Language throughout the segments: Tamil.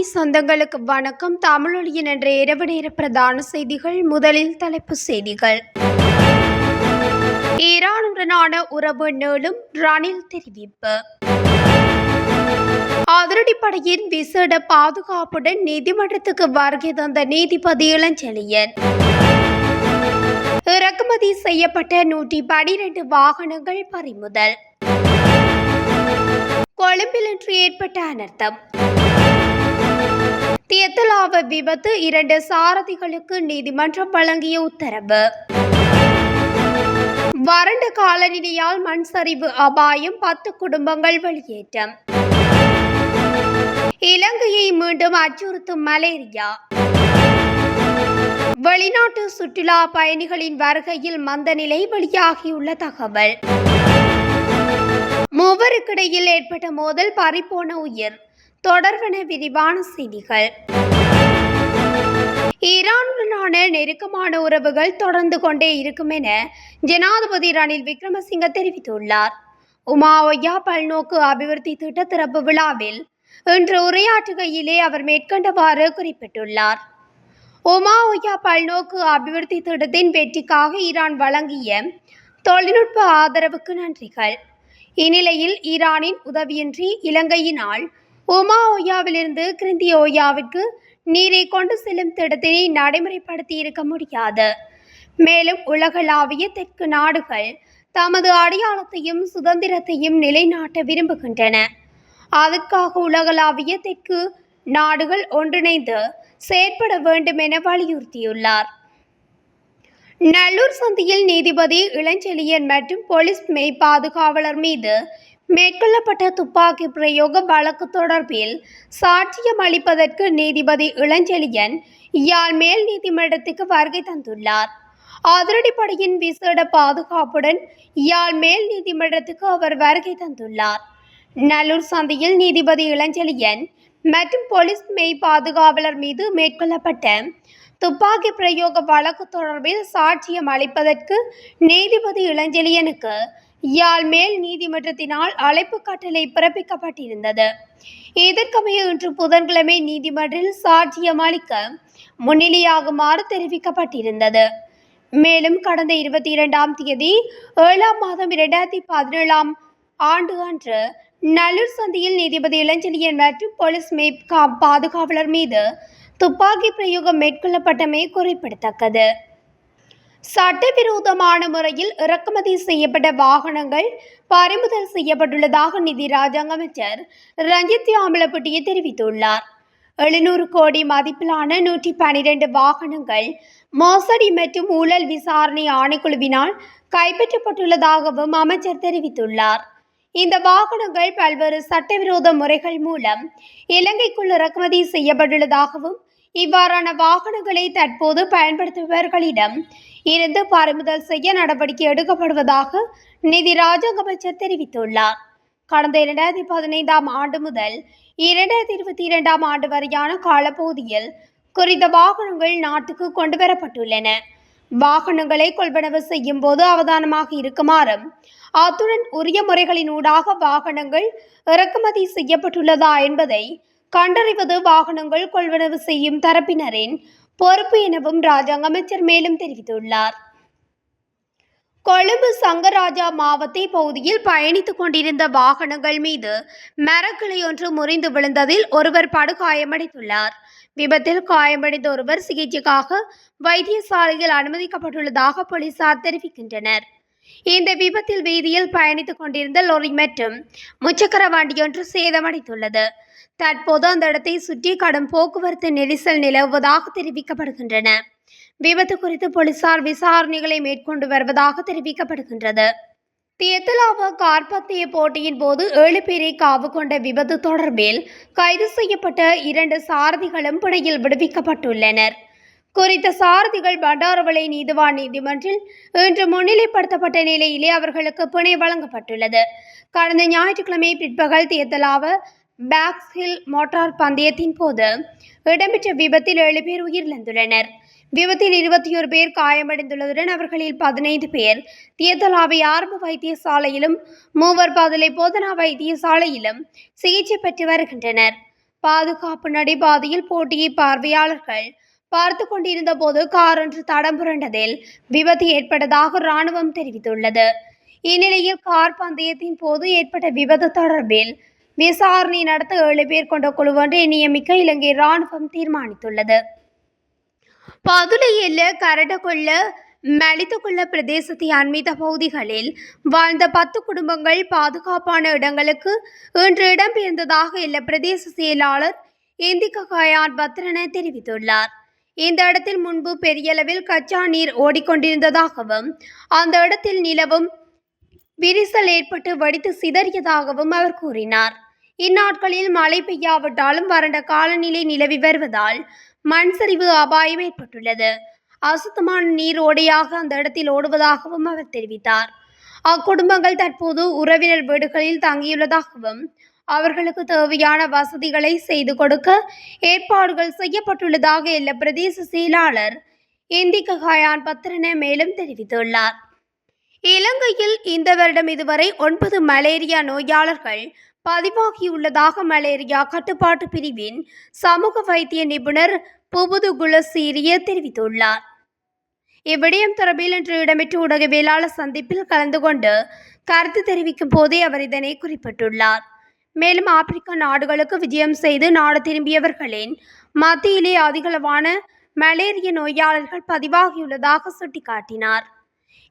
தமிழொலி சொந்தங்களுக்கு வணக்கம். தமிழொலியின் என்ற இரவு நேர பிரதான செய்திகள் முதலில் தலைப்பு செய்திகள். ஈரானுடனான உறவு நீளும் ரணில் தெரிவிப்பு. அதிரடிப்படையின் விசேட பாதுகாப்புடன் நீதிமன்றத்துக்கு வருகை தந்த நீதிபதி இளஞ்செழியன். இறக்குமதி செய்யப்பட்ட நூற்றி பனிரெண்டு வாகனங்கள் பறிமுதல். கொழும்பில் இன்று ஏற்பட்ட அனர்த்தம். தியத்தலாவ விபத்து இரண்டு சாரதிகளுக்கு நீதிமன்றம் வழங்கிய உத்தரவு. வறண்ட காலநிலையால் மண் சரிவு அபாயம் பத்து குடும்பங்கள் வெளியேற்றம். இலங்கையை மீண்டும் அச்சுறுத்தும் மலேரியா. வெளிநாட்டு சுற்றுலா பயணிகளின் வருகையில் மந்த நிலை வெளியாகியுள்ள தகவல். மூவருக்கிடையில் ஏற்பட்ட மோதல் பறிப்போன உயிர். தொடர்வன விரிவான செய்திகள். ஈரானுடனான நெருக்கமான உறவுகள் தொடர்ந்து கொண்டே இருக்கும் என ஜனாதிபதி ரணில் விக்ரமசிங்க தெரிவித்துள்ளார். உமாஒய்யா பல்நோக்கு அபிவிருத்தி திட்ட திறப்பு விழாவில் இன்று உரையாற்றுகையிலே அவர் மேற்கண்டவாறு குறிப்பிட்டுள்ளார். ஒமாஒய்யா பல்நோக்கு அபிவிருத்தி திட்டத்தின் வெற்றிக்காக ஈரான் வழங்கிய தொழில்நுட்ப ஆதரவுக்கு நன்றிகள். இந்நிலையில் ஈரானின் உதவியின்றி இலங்கையினால் உமா ஓயாவிலிருந்து கிருந்தி ஓயாவிற்கு நீரை கொண்டு செல்லும் திட்டத்தினை நடைமுறைப்படுத்தி இருக்க முடியாது. மேலும் உலகளாவிய தெற்கு நாடுகள் தமது அடையாளத்தையும் சுதந்திரத்தையும் நிலைநாட்ட விரும்புகின்றன. அதற்காக உலகளாவிய தெற்கு நாடுகள் ஒன்றிணைந்து செயற்பட வேண்டும் என வலியுறுத்தியுள்ளார். நல்லூர் சந்தியில் நீதிபதி இளஞ்செழியன் மற்றும் போலீஸ் மெய் பாதுகாவலர் மீது மேற்கொள்ளப்பட்ட துப்பாக்கி பிரயோக வழக்கு தொடர்பில் சாட்சியம் அளிப்பதற்கு நீதிபதி இளஞ்செழியன் யாழ் மேல் நீதிமன்றத்துக்கு வருகை தந்துள்ளார். அதிரடிப்படையின் விசேட பாதுகாப்புடன் யாழ் மேல் நீதிமன்றத்துக்கு அவர் வருகை தந்துள்ளார். நல்லூர் சந்தையில் நீதிபதி இளஞ்செழியன் மற்றும் போலீஸ் மெய் பாதுகாவலர் மீது மேற்கொள்ளப்பட்ட துப்பாக்கி பிரயோக வழக்கு தொடர்பில் சாட்சியம் அளிப்பதற்கு நீதிபதி இளஞ்செழியனுக்கு யாழ் மேல் நீதிமன்றத்தினால் அழைப்பு கட்டளை பிறப்பிக்கப்பட்டிருந்தது. இதற்கமைய இன்று புதன்கிழமை நீதிமன்றில் சாட்சியம் அளிக்க முன்னிலையாகுமாறு தெரிவிக்கப்பட்டிருந்தது. மேலும் கடந்த இருபத்தி இரண்டாம் தேதி ஏழாம் மாதம் இரண்டாயிரத்தி பதினேழாம் ஆண்டு அன்று நல்லூர் சந்தியில் நீதிபதி இளஞ்செழியன் மற்றும் போலீஸ் மே கா- பாதுகாவலர் மீது துப்பாக்கி பிரயோகம் மேற்கொள்ளப்பட்டமை குறிப்பிடத்தக்கது. சட்டவிரோதமான முறையில் இறக்குமதி செய்யப்பட்ட வாகனங்கள் பறிமுதல் செய்யப்பட்டுள்ளதாக நிதி ராஜாங்க அமைச்சர் ரஞ்சித் ஆம்பலப்பட்டிய தெரிவித்துள்ளார். எழுநூறு கோடி மதிப்பிலான நூற்றி பனிரெண்டு வாகனங்கள் மோசடி மற்றும் ஊழல் விசாரணை ஆணைக்குழுவினால் கைப்பற்றப்பட்டுள்ளதாகவும் அமைச்சர் தெரிவித்துள்ளார். இந்த வாகனங்கள் பல்வேறு சட்டவிரோத முறைகள் மூலம் இலங்கைக்குள் இறக்குமதி செய்யப்பட்டுள்ளதாகவும் இவ்வாறான வாகனங்களை தற்போது பயன்படுத்துபவர்களிடம் இருந்து பறிமுதல் செய்ய நடவடிக்கை எடுக்கப்படுவதாக நிதி ராஜாங்க அமைச்சர் தெரிவித்துள்ளார். கடந்த இரண்டாயிரத்தி பதினைந்தாம் ஆண்டு முதல் இரண்டாயிரத்தி இருபத்தி இரண்டாம் ஆண்டு வரையான காலப்பகுதியில் குறித்த வாகனங்கள் நாட்டுக்கு கொண்டு வரப்பட்டுள்ளன வாகனங்களை கொள்வனவு செய்யும் போது அவதானமாக இருக்குமாறும் அத்துடன் உரிய முறைகளின் ஊடாக வாகனங்கள் இறக்குமதி செய்யப்பட்டுள்ளதா என்பதை கண்டறிவது வாகனங்கள் கொள்வனவு செய்யும் தரப்பினரின் பொறுப்பு எனவும் ராஜாங்க அமைச்சர் மேலும் தெரிவித்துள்ளார். கொழும்பு சங்கராஜா மாவத்தை பகுதியில் பயணித்துக் கொண்டிருந்த வாகனங்கள் மீது மரக்கிளை ஒன்று முறிந்து விழுந்ததில் ஒருவர் படுகாயமடைந்துள்ளார் விபத்தில் காயமடைந்த ஒருவர் சிகிச்சைக்காக வைத்தியசாலையில் அனுமதிக்கப்பட்டுள்ளதாக போலீசார் தெரிவிக்கின்றனர். இந்த விபத்தில் வீதியில் பயணித்துக் கொண்டிருந்த லொரி மற்றும் முச்சக்கர வண்டியொன்று சேதமடைந்துள்ளது. தற்போது அந்த இடத்தை சுற்றி கடும் போக்குவரத்து நெரிசல் நிலவுவதாக தெரிவிக்கப்படுகின்றன. விபத்து குறித்து போலீசார் விசாரணைகளை மேற்கொண்டு வருவதாக தெரிவிக்கப்படுகின்றது. தியத்தலாவ கார்பத்திய போட்டியின் போது ஏழு பேரை காவு கொண்ட விபத்து தொடர்பில் கைது செய்யப்பட்ட இரண்டு சாரதிகளும் பிணையில் விடுவிக்கப்பட்டுள்ளனர். குறித்த சாரதிகள் பண்டாரவளை நீதிவான் நீதிமன்றில் இன்று முன்னிலைப்படுத்தப்பட்ட நிலையிலே அவர்களுக்கு பிணை வழங்கப்பட்டுள்ளது. கடந்த ஞாயிற்றுக்கிழமை பிற்பகல் தியத்தலாவ பேக்ஸ் ஹில் மோட்டார் பந்தயத்தின் போது இடம்பெற்ற விபத்தில் ஏழு பேர் உயிரிழந்துள்ளனர். விபத்தில் இருபத்தி ஒரு பேர் காயமடைந்துள்ளதுடன் அவர்களில் பதினைந்து பேர் தியதலாவை ஆரம்ப வைத்தியசாலையிலும் மூவர் பதலை போதனா வைத்தியசாலையிலும் சிகிச்சை பெற்று வருகின்றனர். பாதுகாப்பு நடைபாதையில் போட்டியை பார்வையாளர்கள் பார்த்து கொண்டிருந்த போது கார் ஒன்று தடம் புரண்டதில் விபத்து ஏற்பட்டதாக ராணுவம் தெரிவித்துள்ளது. இந்நிலையில் கார் பந்தயத்தின் போது ஏற்பட்ட விபத்து தொடர்பில் விசாரணை நடத்த ஏழு பேர் கொண்ட குழு ஒன்றை நியமிக்க இலங்கை ராணுவம் தீர்மானித்துள்ளது. பதுளையில் கரடகொள்ள மலிதகுள்ள பிரதேசத்தை அண்மித்த பகுதிகளில் வாழ்ந்த பத்து குடும்பங்கள் பாதுகாப்பான இடங்களுக்கு இன்று இடம்பெயர்ந்ததாக இல்ல பிரதேச செயலாளர் இந்திக கயான் பத்ரன தெரிவித்துள்ளார். இந்த இடத்தில் முன்பு பெரியளவில் கச்சா நீர் ஓடிக்கொண்டிருந்ததாகவும் அந்த இடத்தில் நிலவும் விரிசல் ஏற்பட்டு வடித்து சிதறியதாகவும் அவர் கூறினார். இந்நாட்களில் மழை பெய்யாவிட்டாலும் வறண்ட காலநிலை நிலவி வருவதால் மண் சரிவு அபாயம் ஏற்பட்டுள்ளது. அசுத்தமான நீர் ஓடையாக அந்த இடத்தில் ஓடுவதாகவும் அவர் தெரிவித்தார். அக்குடும்பங்கள் தற்போது உறவினர் வீடுகளில் தங்கியுள்ளதாகவும் அவர்களுக்கு தேவையான வசதிகளை செய்து கொடுக்க ஏற்பாடுகள் செய்யப்பட்டுள்ளதாக எல்ல பிரதேச செயலாளர் இந்திக ஹயான் பத்திரன மேலும் தெரிவித்துள்ளார். இலங்கையில் இந்த வருடம் இதுவரை ஒன்பது மலேரியா நோயாளர்கள் பதிவாகியுள்ளதாக மலேரியா கட்டுப்பாட்டு பிரிவின் சமூக வைத்திய நிபுணர் புபுது குலசீரிய தெரிவித்துள்ளார். இவ்விடயம் தொடர்பில் இன்று இடம்பெற்ற ஊடகவியலாளர் சந்திப்பில் கலந்து கொண்டு கருத்து தெரிவிக்கும் போதே அவர் இதனை குறிப்பிட்டுள்ளார். மேலும் ஆப்பிரிக்க நாடுகளுக்கு விஜயம் செய்து நாடு திரும்பியவர்களின் மத்தியிலே அதிகளவான மலேரிய நோயாளர்கள் பதிவாகியுள்ளதாக சுட்டிக்காட்டினார்.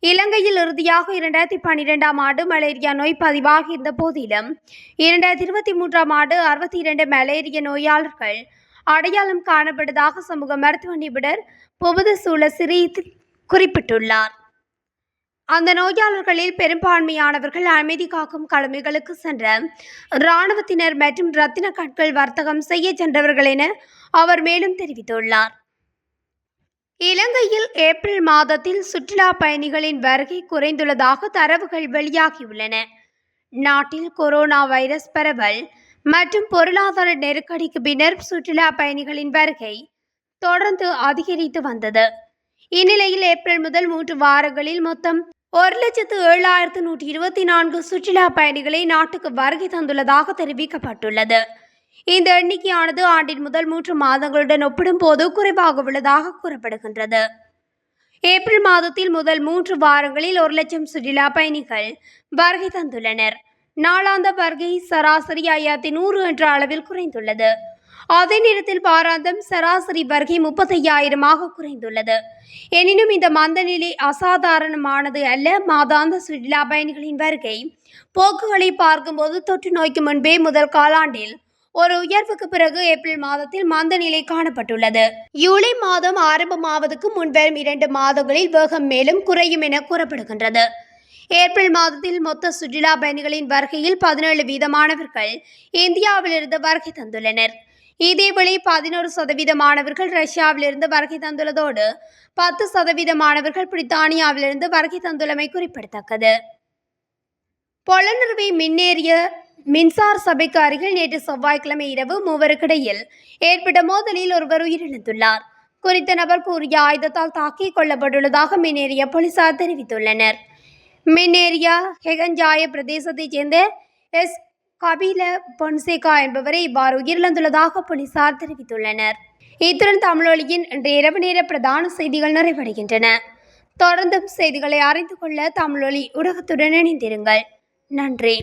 இலங்கையில் இறுதியாக இரண்டாயிரத்தி பன்னிரெண்டாம் ஆண்டு மலேரியா நோய் பதிவாகியிருந்த போதிலும் இரண்டாயிரத்தி இருபத்தி மூன்றாம் ஆண்டு அறுபத்தி இரண்டு மலேரிய நோயாளர்கள் அடையாளம் காணப்பட்டதாக சமூக மருத்துவ நிபுணர் புபுது சிறி குறிப்பிட்டுள்ளார். அந்த நோயாளர்களில் பெரும்பான்மையானவர்கள் அமைதி காக்கும் கடமைகளுக்கு சென்ற இராணுவத்தினர் மற்றும் ரத்தின கற்கள் வர்த்தகம் செய்ய சென்றவர்கள் என அவர் மேலும் தெரிவித்துள்ளார். இலங்கையில் ஏப்ரல் மாதத்தில் சுற்றுலா பயணிகளின் வருகை குறைந்துள்ளதாக தரவுகள் வெளியாகியுள்ளன. நாட்டில் கொரோனா வைரஸ் பரவல் மற்றும் பொருளாதார நெருக்கடிக்கு பின்னர் சுற்றுலா பயணிகளின் வருகை தொடர்ந்து அதிகரித்து வந்தது. இந்நிலையில் ஏப்ரல் முதல் மூன்று வாரங்களில் மொத்தம் ஒரு லட்சத்து ஏழாயிரத்து நூற்றி இருபத்தி நான்கு சுற்றுலா பயணிகளை நாட்டுக்கு வருகை தந்துள்ளதாக தெரிவிக்கப்பட்டுள்ளது. இந்த எண்ணிக்கையானது ஆண்டின் முதல் மூன்று மாதங்களுடன் ஒப்பிடும்போது குறைவாக உள்ளதாக கூறப்படுகின்றது. ஏப்ரல் மாதத்தில் முதல் மூன்று வாரங்களில் ஒரு லட்சம் சுற்றுலா பயணிகள் வருகை தந்துள்ளனர். நாளாந்த வருகை சராசரி ஐயாயிரத்தி நூறு என்ற அளவில் குறைந்துள்ளது. அதே நேரத்தில் பாராந்தம் சராசரி வருகை முப்பத்தையாயிரமாக குறைந்துள்ளது. எனினும் இந்த மந்தநிலை அசாதாரணமானது அல்ல. மாதாந்த சுற்றுலா பயணிகளின் வருகை போக்குகளை பார்க்கும்போது தொற்று நோய்க்கு முன்பே முதல் காலாண்டில் ஒரு உயர்வுக்கு பிறகு ஏப்ரல் மாதத்தில் மந்த நிலை காணப்பட்டுள்ளது. ஜூலை மாதம் ஆரம்பமாவதற்கு முன்வரும் இரண்டு மாதங்களில் வேகம் மேலும் குறையும் என கூறப்படுகின்றது. ஏப்ரல் மாதத்தில் மொத்த சுற்றுலா பயணிகளின் வருகையில் பதினேழு வீதமானவர்கள் இந்தியாவிலிருந்து வருகை தந்துள்ளனர். இதேவேளை பதினோரு சதவீத மாணவர்கள் ரஷ்யாவிலிருந்து வருகை தந்துள்ளதோடு பத்து சதவீத மாணவர்கள் பிரித்தானியாவிலிருந்து வருகை தந்துள்ளமை குறிப்பிடத்தக்கது. பொலனர்வை மின்னேறிய மின்சார சபைக்கு அருகில் நேற்று செவ்வாய்க்கிழமை இரவு மூவருக்கிடையில் ஏற்பட்ட மோதலில் ஒருவர் உயிரிழந்துள்ளார். குறித்த நபர் கூறிய ஆயுதத்தால் தாக்கி கொல்லப்பட்டுள்ளதாக மின்னேறிய போலீசார் தெரிவித்துள்ளனர். மின்னேரியா ஹெகஞ்சாய பிரதேசத்தைச் சேர்ந்த எஸ். கபில பொன்சேகா என்பவரை இவ்வாறு உயிரிழந்துள்ளதாக போலீசார் தெரிவித்துள்ளனர். இத்துடன் தமிழொலியின் இன்று இரவு நேர பிரதான செய்திகள் நிறைவடைகின்றன. தொடர்ந்தும் செய்திகளை அறிந்து கொள்ள தமிழொலி ஊடகத்துடன் இணைந்திருங்கள். நன்றி.